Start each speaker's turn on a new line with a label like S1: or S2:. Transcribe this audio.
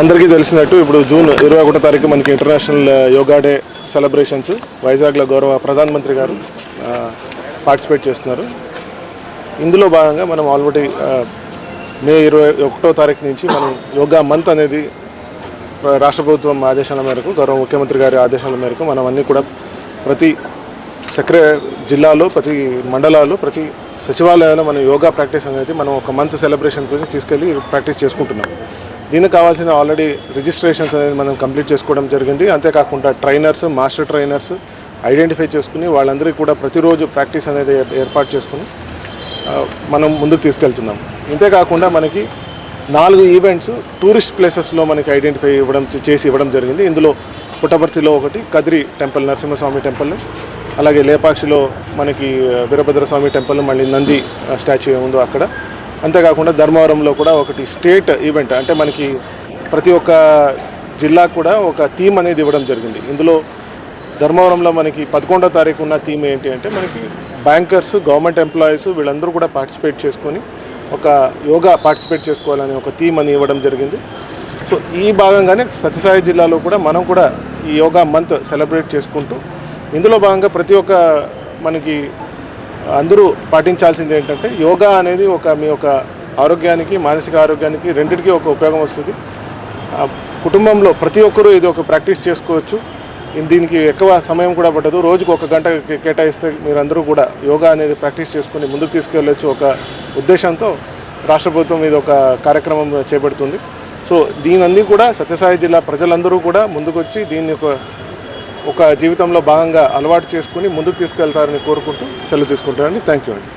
S1: అందరికీ తెలిసినట్టు ఇప్పుడు జూన్ ఇరవై ఒకటో తారీఖు మనకి ఇంటర్నేషనల్ యోగా డే సెలబ్రేషన్స్. వైజాగ్లో గౌరవ ప్రధానమంత్రి గారు పార్టిసిపేట్ చేస్తున్నారు. ఇందులో భాగంగా మనం ఆల్రెడీ మే ఇరవై ఒకటో తారీఖు నుంచి మనం యోగా మంత్ అనేది రాష్ట్ర ప్రభుత్వం ఆదేశాల మేరకు గౌరవ ముఖ్యమంత్రి గారి ఆదేశాల మేరకు మనం అన్నీ కూడా ప్రతి సక్రియ జిల్లాలో ప్రతి మండలాలు ప్రతి సచివాలయంలో మనం యోగా ప్రాక్టీస్ అనేది మనం ఒక మంత్ సెలబ్రేషన్ గురించి తీసుకెళ్ళి ప్రాక్టీస్ చేసుకుంటున్నాం. దీనికి కావాల్సిన ఆల్రెడీ రిజిస్ట్రేషన్స్ అనేది మనం కంప్లీట్ చేసుకోవడం జరిగింది. అంతేకాకుండా ట్రైనర్స్ మాస్టర్ ట్రైనర్స్ ఐడెంటిఫై చేసుకుని వాళ్ళందరికీ కూడా ప్రతిరోజు ప్రాక్టీస్ అనేది ఏర్పాటు చేసుకుని మనం ముందుకు తీసుకెళ్తున్నాం. ఇంతేకాకుండా మనకి నాలుగు ఈవెంట్స్ టూరిస్ట్ ప్లేసెస్లో మనకి ఐడెంటిఫై ఇవ్వడం చేసి ఇవ్వడం జరిగింది. ఇందులో పుట్టపర్తిలో ఒకటి కదిరి టెంపుల్ నరసింహస్వామి టెంపుల్ అలాగే లేపాక్షిలో మనకి వీరభద్రస్వామి టెంపుల్ మళ్ళీ నంది స్టాచ్యూ ఉందో అక్కడ. అంతేకాకుండా ధర్మవరంలో కూడా ఒకటి స్టేట్ ఈవెంట్ అంటే మనకి ప్రతి ఒక్క జిల్లాకు కూడా ఒక థీమ్ అనేది ఇవ్వడం జరిగింది. ఇందులో ధర్మవరంలో మనకి పదకొండో తారీఖు ఉన్న థీమ్ ఏంటి అంటే మనకి బ్యాంకర్స్ గవర్నమెంట్ ఎంప్లాయీస్ వీళ్ళందరూ కూడా పార్టిసిపేట్ చేసుకొని ఒక యోగా పార్టిసిపేట్ చేసుకోవాలని ఒక థీమ్ అని ఇవ్వడం జరిగింది. సో ఈ భాగంగానే సత్యసాయి జిల్లాలో కూడా మనం కూడా ఈ యోగా మంత్ సెలబ్రేట్ చేసుకుంటూ ఇందులో భాగంగా ప్రతి ఒక్క మనకి అందరూ పాటించాల్సింది ఏంటంటే యోగా అనేది ఒక మీ యొక్క ఆరోగ్యానికి మానసిక ఆరోగ్యానికి రెండింటికి ఒక ఉపయోగం వస్తుంది. కుటుంబంలో ప్రతి ఒక్కరూ ఇది ఒక ప్రాక్టీస్ చేసుకోవచ్చు. దీనికి ఎక్కువ సమయం కూడా పట్టదు. రోజుకు ఒక గంట కేటాయిస్తే మీరందరూ కూడా యోగా అనేది ప్రాక్టీస్ చేసుకుని ముందుకు తీసుకెళ్ళొచ్చు ఒక ఉద్దేశంతో రాష్ట్ర ప్రభుత్వం ఇది ఒక కార్యక్రమం చేపడుతుంది. సో దీనన్నీ కూడా సత్యసాయి జిల్లా ప్రజలందరూ కూడా ముందుకొచ్చి దీన్ని ఒక ఒక జీవితంలో భాగంగా అలవాటు చేసుకుని ముందుకు తీసుకెళ్తారని కోరుకుంటూ సెలవు తీసుకుంటారని థ్యాంక్ యూ అండి.